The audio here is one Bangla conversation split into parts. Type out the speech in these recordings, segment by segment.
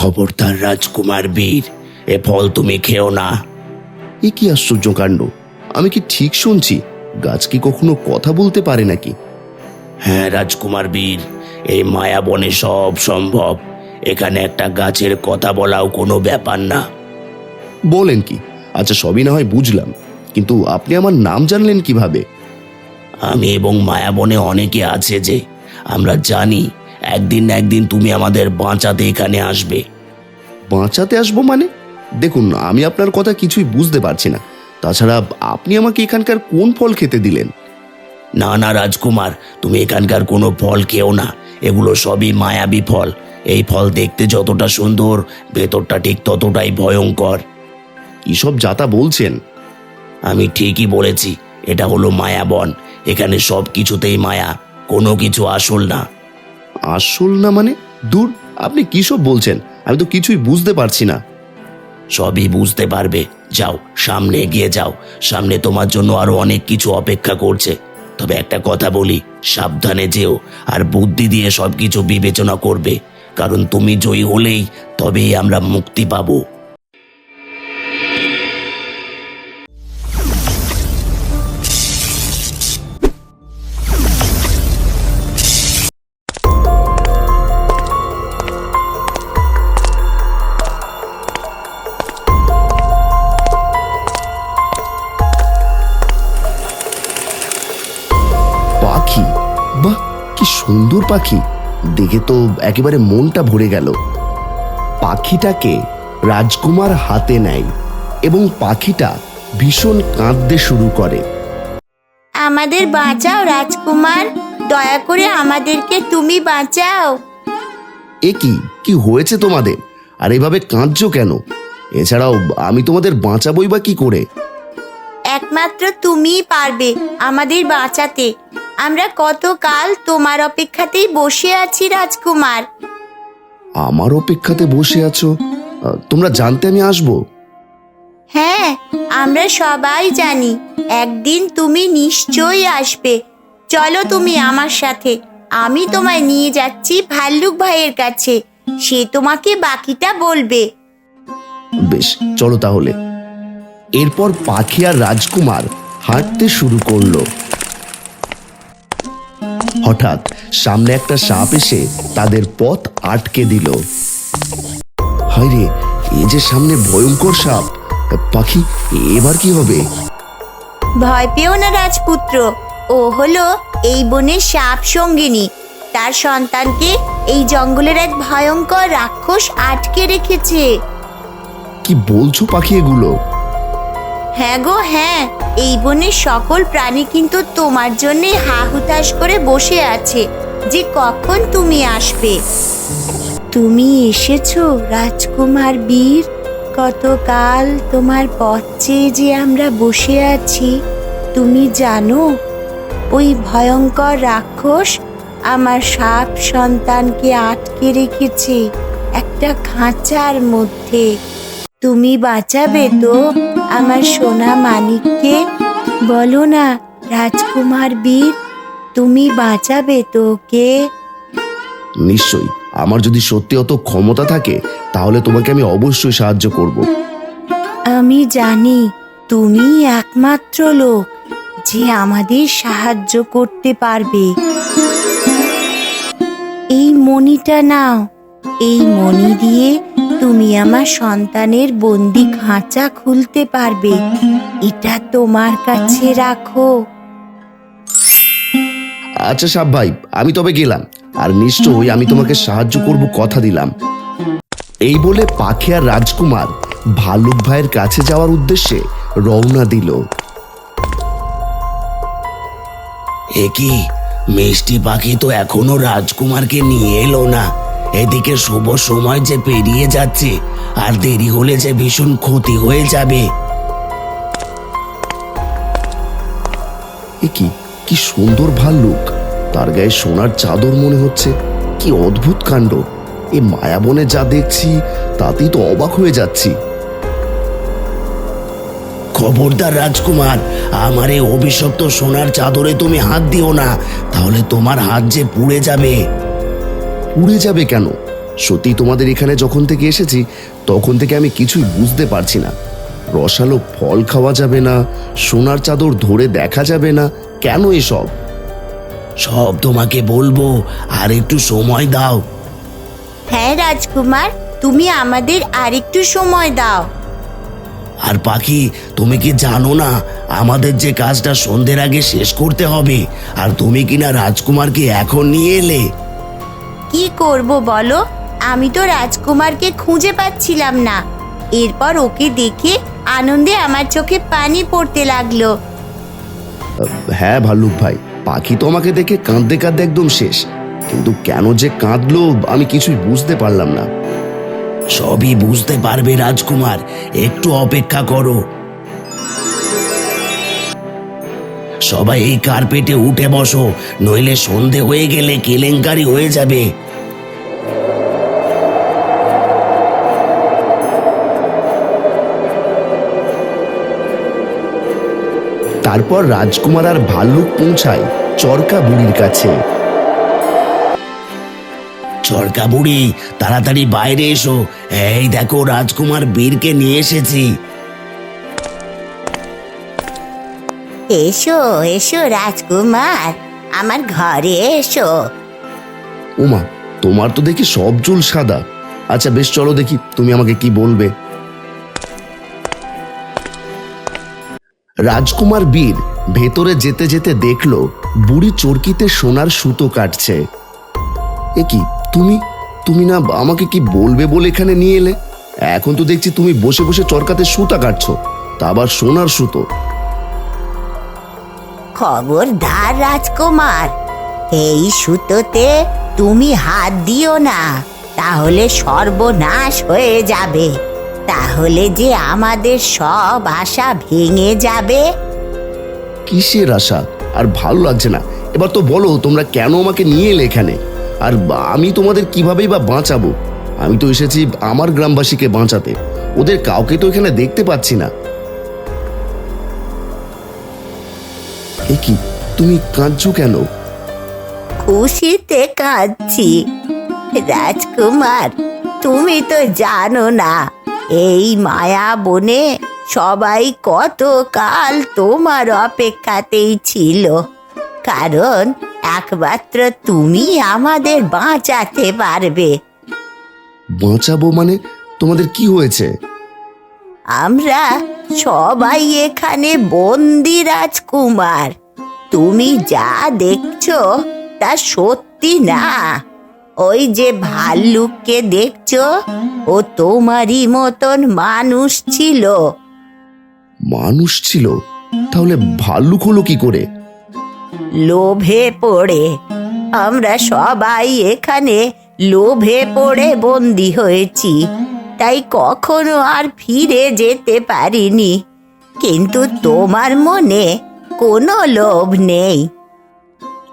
খবরদার রাজকুমার বীর এ ফল তুমি খেও না। এ কি আশ্চর্য কাণ্ড? আমি কি ঠিক শুনছি? গাছ কি কখনো কথা বলতে পারে নাকি? হ্যাঁ রাজকুমার বীর এই মায়া বনে সব সম্ভব। এখানে একটা গাছের কথা বলাও কোনো ব্যাপার না। বলেন কি? আচ্ছা সবই না হয় বুঝলাম। কিন্তু আপনি আমার নাম জানলেন কীভাবে? আমি এবং মায়াবনে অনেকে আছে যে আমরা জানি একদিন না একদিন তুমি আমাদের বাঁচাতে এখানে আসবে। বাঁচাতে আসব মানে? দেখুন আমি আপনার কথা কিছুই বুঝতে পারছি না। তাছাড়া আপনি আমাকে এখানকার কোন ফল খেতে দিলেন? না না রাজকুমার তুমি এখানকার কোনো ফল খেও না। এগুলো সবই মায়াবী ফল। এই ফল দেখতে যতটা সুন্দর ভেতরটা ঠিক ততটাই ভয়ঙ্কর। এসব যাতা বলছেন। আমি ঠিকই বলেছি এটা হলো মায়াবন। এখানে সব কিছুতেই মায়া কোনো কিছু আসল না। আসল না মানে? দূর, আপনি কী সব বলছেন? আমি তো কিছুই বুঝতে পারছি না। সবই বুঝতে পারবে। যাও, সামনে এগিয়ে যাও। সামনে তোমার জন্য আরও অনেক কিছু অপেক্ষা করছে। তবে একটা কথা বলি, সাবধানে যেও, আর বুদ্ধি দিয়ে সবকিছু বিবেচনা করবে। কারণ তুমি জয়ী হলেই তবেই আমরা মুক্তি পাবো। সুন্দর পাখি। দেখে তো একেবারে মনটা ভরে গেল। পাখিটাকে রাজকুমার হাতে নেয় এবং পাখিটা ভীষণ কাঁদতে শুরু করে। আমাদের বাঁচাও রাজকুমার। দয়া করে আমাদেরকে তুমি বাঁচাও। এ কি? কি হয়েছে তোমাদের? আর এভাবে কাঁদছো কেন? এছাড়াও আমি তোমাদের বাঁচাবই বা কি করে? একমাত্র তুমিই পারবে আমাদের বাঁচাতে। আমরা কতকাল তোমার অপেক্ষাতেই বসে আছি রাজকুমার। আমার অপেক্ষাতে বসে আছো? আহ, তোমরা জানতে আমি আসব। হ্যাঁ আমরা সবাই জানি একদিন তুমি নিশ্চয়ই আসবে। চলো তুমি আমার সাথে আমি তোমায় নিয়ে যাচ্ছি ভাল্লুক ভাইয়ের কাছে সে তোমাকে বাকিটা বলবে। বেশ চলো তাহলে। এরপর পাখি আর রাজকুমার হাঁটতে শুরু করল। হঠাৎ সামনে একটা সাপ এসে তাদের পথ আটকে দিল। হায়রে এই যে সামনে ভয়ঙ্কর সাপ পাখি এবার কি হবে? ভয় পেও না রাজপুত্র ও হলো এই বনের সাপ সঙ্গিনী। তার সন্তানকে এই জঙ্গলের এক ভয়ঙ্কর রাক্ষস আটকে রেখেছে। কি বলছো পাখি এগুলো? হ্যাঁ গো হ্যাঁ। এই বনের সকল প্রাণী কিন্তু তোমার জন্য হা হুতাশ করে বসে আছে যে কখন তুমি আসবে। তুমি এসেছ, রাজকুমার বীর? কতকাল তোমার পথ চেয়ে যে আমরা বসে আছি, তুমি জানো? ওই ভয়ঙ্কর রাক্ষস আমার সাপ সন্তানকে আটকে রেখেছে একটা খাঁচার মধ্যে। তুমি বাঁচাবে তো আমার সোনা মানিককে? বলো না রাজকুমার বীর তুমি বাঁচাবে তো কে নিশ্চয়ই। আমার যদি সত্যি অত ক্ষমতা থাকে তাহলে তোমাকে আমি অবশ্যই সাহায্য করব। আমি জানি তুমি একমাত্র লোক যে আমাদের সাহায্য করতে পারবে। এই মণিটা নাও এই মণি দিয়ে তুমি আমার সন্তানের বন্দি খাঁচা খুলতে পারবে। এটা তোমার কাছে রাখো। আচ্ছা সাব ভাই আমি তবে গেলাম। আর নিশ্চয়ই আমি তোমাকে সাহায্য করব কথা দিলাম। এই বলে পাখি আর রাজকুমার ভালুক ভাইয়ের কাছে যাওয়ার উদ্দেশ্যে রওনা দিল। এ কি মিষ্টি পাখি তো এখনও রাজকুমারকে নিয়ে এলো না। এদিকে শুভ সময় যে পেরিয়ে যাচ্ছে আর দেরি হলে যে ভীষণ ক্ষতি হয়ে যাবে। এ কি কি সুন্দর ভাল্লুক। তার গায়ে সোনার চাদর মনে হচ্ছে কি অদ্ভুত কাণ্ড। এ মায়াবনে যা দেখছি তাতেই তো অবাক হয়ে যাচ্ছি। খবরদার রাজকুমার আমার এই অভিশপ্ত সোনার চাদরে তুমি হাত দিও না তাহলে তোমার হাত যে পুড়ে যাবে। উড়ে যাবে কেন? সত্যি তোমাদের এখানে যখন থেকে এসেছি তখন থেকে আমি কিছুই বুঝতে পারছি না। রসালো ফল খাওয়া যাবে না সোনার চাদর ধরে দেখা যাবে না কেন এসব? সব তোমাকে বলব আর একটু সময় দাও। হ্যাঁ রাজকুমার তুমি আমাদের আরেকটু সময় দাও। আর পাখি তুমি কি জানো না আমাদের যে কাজটা সন্ধ্যের আগে শেষ করতে হবে আর তুমি কিনা রাজকুমারকে এখন নিয়ে এলে। কি করব বলো? আমি তো রাজকুমারকে খুঁজে পাচ্ছিলাম না। এরপর ওকে দেখে আনন্দে আমার চোখে পানি পড়তে লাগল। হ্যাঁ ভাল্লুক ভাই পাখি তো আমাকে দেখে কাঁদতে কাঁদতে একদম শেষ। কিন্তু কেন যে কাঁদলো আমি কিছুই বুঝতে পারলাম না। সবই বুঝতে পারবে রাজকুমার একটু অপেক্ষা করো। সবাই এই কার্পেটে উঠে বসো, নইলে সন্ধে হয়ে গেলে কেলেঙ্কারি হয়ে যাবে। তারপর রাজকুমার আর ভাল্লুক পৌঁছায় চরকা বুড়ির কাছে। চরকা বুড়ি, তাড়াতাড়ি বাইরে এসো। এই দেখো, রাজকুমার বীরকে নিয়ে এসেছি। এসো এসো রাজকুমার, আমার ঘরে এসো। ওমা তোমার তো দেখি সব চুল সাদা। আচ্ছা বেশ, চলো দেখি তুমি আমাকে কি বলবে। রাজকুমার বীর ভেতরে যেতে যেতে দেখল, বুড়ি চরকিতে সোনার সুতো কাটছে। এ কি, তুমি তুমি না আমাকে কি বলবে বলে এখানে নিয়ে এলে? এখন তো দেখছি তুমি বসে বসে চরকাতে সুতা কাটছো, তা আবার সোনার সুতো। খবরদার রাজকুমার। এই সুতোতে তুমি হাত দিও না, তাহলে সর্বনাশ হয়ে যাবে। তাহলে যে আমাদের সব আশা ভেঙে যাবে। কিসের আশা? আর ভালো লাগছে না। এবার তো বলো, তোমরা কেন আমাকে নিয়ে এলে এখানে? আর আমি তোমাদের কিভাবেই বা বাঁচাবো? আমি তো এসেছি আমার গ্রামবাসীকে বাঁচাতে। ওদের কাউকে তো এখানে দেখতে পাচ্ছি না। এ কি? তুমি কাঁদছো কেন? খুশিতে কাঁদছি। রাজকুমার তুমি তো জানো না এই মায়া বনে সবাই কতকাল তোমার অপেক্ষাতেই ছিল। কারণ একমাত্র তুমি আমাদের বাঁচাতে পারবে। বাঁচাবো মানে তোমাদের কি হয়েছে? আমরা সবাই এখানে বন্দি রাজকুমার। তুমি যা দেখছ তা সত্যি না। ওই যে ভাল্লুককে দেখছ ও তোমারই মতন মানুষ ছিল। মানুষ ছিল? তাহলে ভাল্লুক হলো কি করে? লোভে পড়ে। আমরা সবাই এখানে লোভে পড়ে বন্দি হয়েছি। তাই কখনো আর ফিরে যেতে পারিনি। কিন্তু তোমার মনে কোনো লোভ নেই।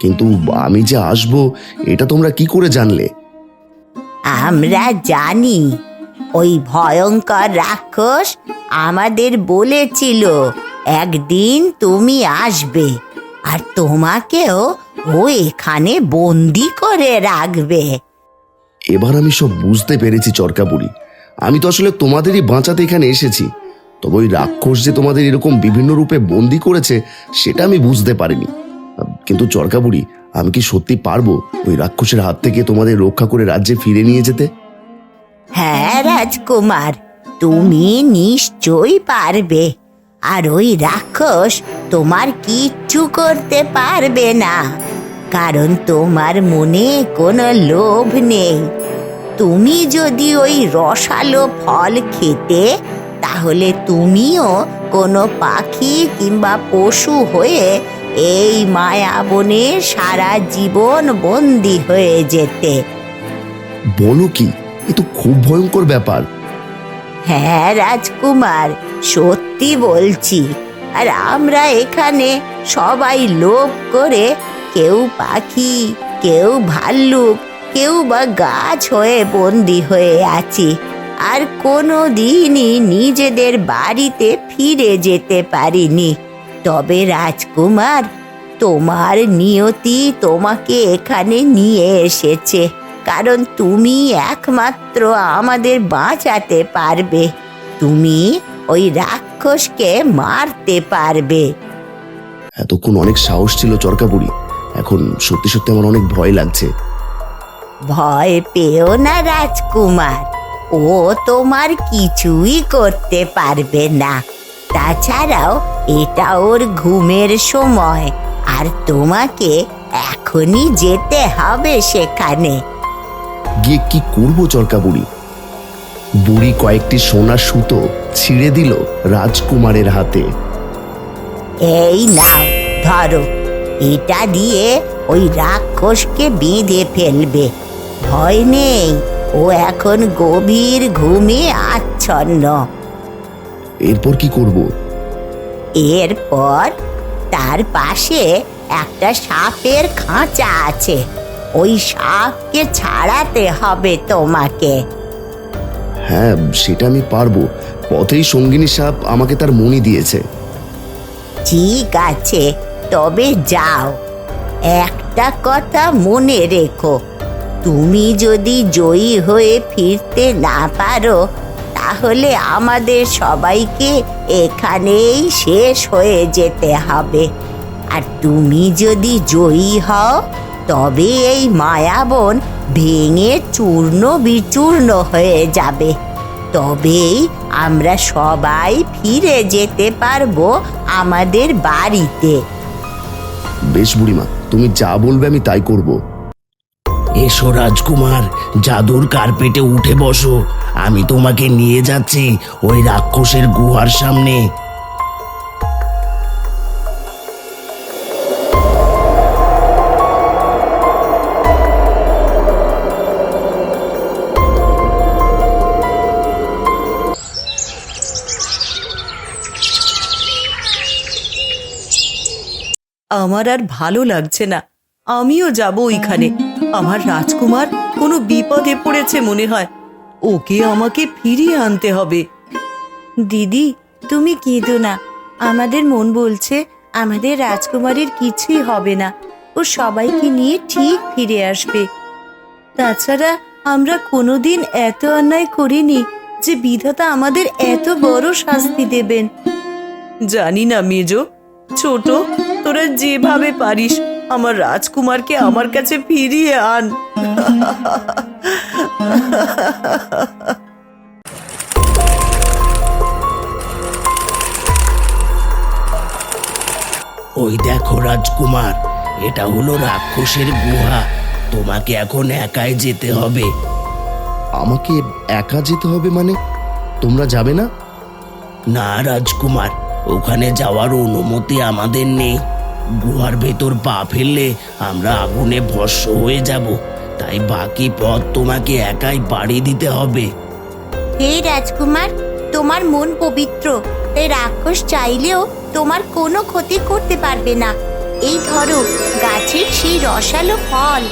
কিন্তু আমি যে আসব এটা তোমরা কি করে জানলে? আমরা জানি। ওই ভয়ঙ্কর রাক্ষস আমাদের বলেছিল একদিন তুমি আসবে আর তোমাকেও ও এখানে বন্দি করে রাখবে। এবার আমি সব বুঝতে পেরেছি চরকা বুড়ি আমি তো আসলে তোমাদেরই বাঁচাতে এখানে এসেছি। তবে ওই রাক্ষস যে তোমাদের এরকম বিভিন্ন রূপে বন্দি করেছে, সেটা আমি বুঝতে পারিনি। কিন্তু চরকা বুড়ি আমি কি সত্যি পারব ওই রাক্ষসের হাত থেকে তোমাদের রক্ষা করে রাজ্যে ফিরে নিয়ে যেতে? হ্যাঁ রাজকুমার, তুমি নিশ্চয়ই পারবে। আর ওই রাক্ষস তোমার কিচ্ছু করতে পারবে না, কারণ তোমার মনে কোনো লোভ নেই। তুমি যদি ওই রসালো ফল খেতে তাহলে তুমিও কোনো পাখি কিংবা পশু হয়ে এই মায়াবনে সারা জীবন বন্দি হয়ে যেতে। বলো কি? এ তো খুব ভয়ঙ্কর ব্যাপার। হ্যাঁ রাজকুমার সত্যি বলছি। আর আমরা এখানে সবাই লোভ করে কেউ পাখি কেউ ভাল্লুক কেউ বা গাছ হয়ে বন্দি হয়ে আছি। আর কোনো দিনই নিজেদের বাড়িতে ফিরে যেতে পারিনি। তবে রাজকুমার তোমার নিয়তি তোমাকে এখানে নিয়ে এসেছে কারণ তুমি একমাত্র আমাদের বাঁচাতে পারবে। তুমি ওই রাক্ষসকে মারতে পারবে। এতক্ষণ অনেক সাহস ছিল চরকা বুড়ি এখন সত্যি সত্যি আমার অনেক ভয় লাগছে। ভয় পেও না রাজকুমার। ও তোমার কিছুই করতে পারবে না। তাছাড়াও এটা ওর ঘুমের সময় আর তোমাকে এখনই যেতে হবে সেখানে। গিয়ে কি করব চরকা বুড়ি বুড়ি কয়েকটি সোনার সুতো ছিঁড়ে দিল রাজকুমারের হাতে। এই নাও ধরো এটা দিয়ে ওই রাক্ষসকে বেঁধে ফেলবে। ভয় নেই। ও এখন গভীর ঘুমে আচ্ছন্ন। এরপর কি করব? এরপর তার পাশে একটা সাপের খাঁচা আছে। ওই সাপকে ছাড়াতে হবে তোমাকে। হ্যাঁ সেটা আমি পারব। পথেই সঙ্গিনী সাপ আমাকে তার মনি দিয়েছে। ঠিক আছে তবে যাও। একটা কথা মনে রেখো তুমি যদি জয়ী হয়ে ফিরতে না পারো, তাহলে আমাদের সবাইকে এখানেই শেষ হয়ে যেতে হবে। আর তুমি যদি জয়ী হও, তবে এই মায়াবন ভেঙে চূর্ণ বিচূর্ণ হয়ে যাবে। তবেই আমরা সবাই ফিরে যেতে পারব আমাদের বাড়িতে। বেশ বুড়িমা, তুমি যা বলবে আমি তাই করব। এসো রাজকুমার, জাদুর কার্পেটে উঠে বসো। আমি তোমাকে নিয়ে যাচ্ছি ওই রাক্ষসের গুহার সামনে। আমার আর ভালো লাগছে না। আমিও যাব ওইখানে। আমার রাজকুমার কোনো বিপদে পড়েছে মনে হয়। ওকে আমাকে ফিরিয়ে আনতে হবে। দিদি তুমি কেঁদো না। আমাদের মন বলছে আমাদের রাজকুমারীর কিছুই হবে না। ও সবাইকে নিয়ে ঠিক ফিরে আসবে। তাছাড়া আমরা কোনোদিন এত অন্যায় করিনি যে বিধাতা আমাদের এত বড় শাস্তি দেবেন। জানি না মেজো ছোট তোরা যেভাবে পারিস আমার রাজকুমারকে আমার কাছে ফিরিয়ে আন। ওই দেখো রাজকুমার এটা হলো রাক্ষসের গুহা। তোমাকে এখন একাই যেতে হবে। আমাকে একা যেতে হবে মানে? তোমরা যাবে না? না রাজকুমার ওখানে যাওয়ার অনুমতি আমাদের নেই। গুহার ভেতর পা ফেললে আমরা আগুনে ভস্য হয়ে যাব। তাই বাকি পথ তোমাকে একাই পাড়ি দিতে হবে। হে রাজকুমার তোমার মন পবিত্র। তাই রাক্ষস চাইলেও তোমার কোনো ক্ষতি করতে পারবে না। এই ধরো গাছের সেই রসালো ফল।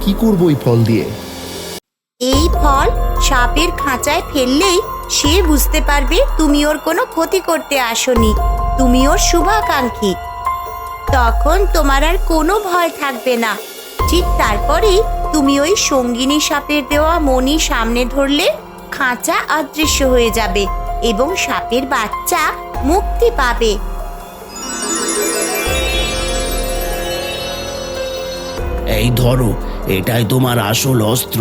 কি করব ওই ফল দিয়ে? এই ফল সাপের খাঁচায় ফেললেই সে বুঝতে পারবে তুমি ওর কোনো ক্ষতি করতে আসনি। তুমি ওর শুভাকাঙ্ক্ষী। তখন তোমার আর কোনো ভয় থাকবে না। ঠিক তারপরেই তুমি ওই সঙ্গিনী সাপের দেওয়া মণি সামনে ধরলে খাঁচা অদৃশ্য হয়ে যাবে এবং সাপের বাচ্চা মুক্তি পাবে। এই ধরো, এটাই তোমার আসল অস্ত্র।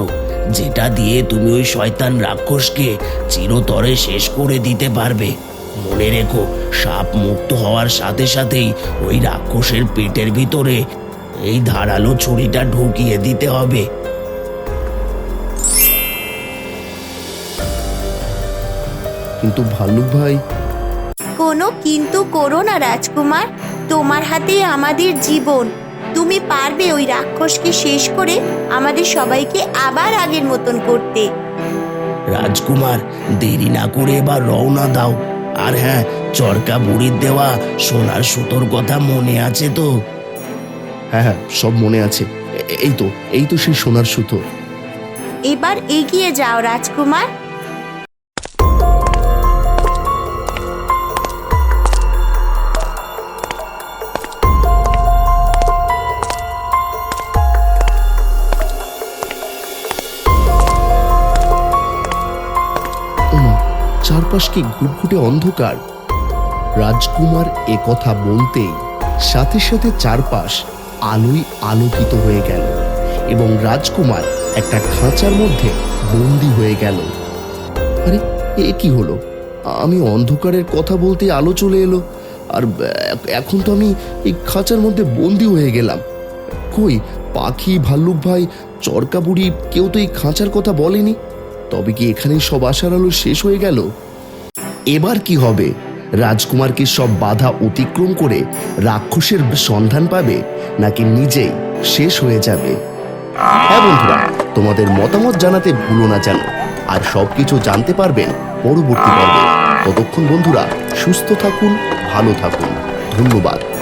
যেটা দিয়ে তুমি ওই শয়তান রাক্ষসকে চিরতরে শেষ করে দিতে পারবে। মনে রেখো সাপ মুক্ত হওয়ার সাথে সাথেই ওই রাক্ষসের পেটের ভিতরে এই ধারালো ছুরিটা ঢুকিয়ে দিতে হবে। কিন্তু ভাল্লুক ভাই। কোনো কিন্তু করো না রাজকুমার তোমার হাতেই আমাদের জীবন। তুমি পারবে ওই রাক্ষসকে শেষ করে আমাদের সবাইকে আবার আগের মতন করতে। রাজকুমার দেরি না করে এবার রওনা দাও। আর হ্যাঁ চরকা বুড়ির দেওয়া সোনার সুতোর কথা মনে আছে তো? হ্যাঁ হ্যাঁ সব মনে আছে। এই তো এই তো সেই সোনার সুতো। এবার এগিয়ে যাও রাজকুমার। চারপাশকে ঘুটঘুটে অন্ধকার। রাজকুমার এ কথা বলতেই সাথে সাথে চারপাশ আলোয় আলোকিত হয়ে গেল এবং রাজকুমার একটা খাঁচার মধ্যে বন্দি হয়ে গেল। আরে, এ কি হলো? আমি অন্ধকারের কথা বলতে আলো চলে এলো। আর এখন তো আমি এই খাঁচার মধ্যে বন্দি হয়ে গেলাম। কই, পাখি, ভাল্লুক ভাই চরকা বুড়ি কেউ তো এই খাঁচার কথা বলেনি? তবে কি এখানেই সব আশার আলো শেষ হয়ে গেল? এবার কি হবে? রাজকুমারকে সব বাধা অতিক্রম করে রাক্ষসের সন্ধান পাবে, নাকি নিজেই শেষ হয়ে যাবে? হ্যাঁ বন্ধুরা, তোমাদের মতামত জানাতে ভুলো না যেন। আর সবকিছু জানতে পারবেন পরবর্তী পর্বে। ততক্ষণ বন্ধুরা, সুস্থ থাকুন, ভালো থাকুন। ধন্যবাদ।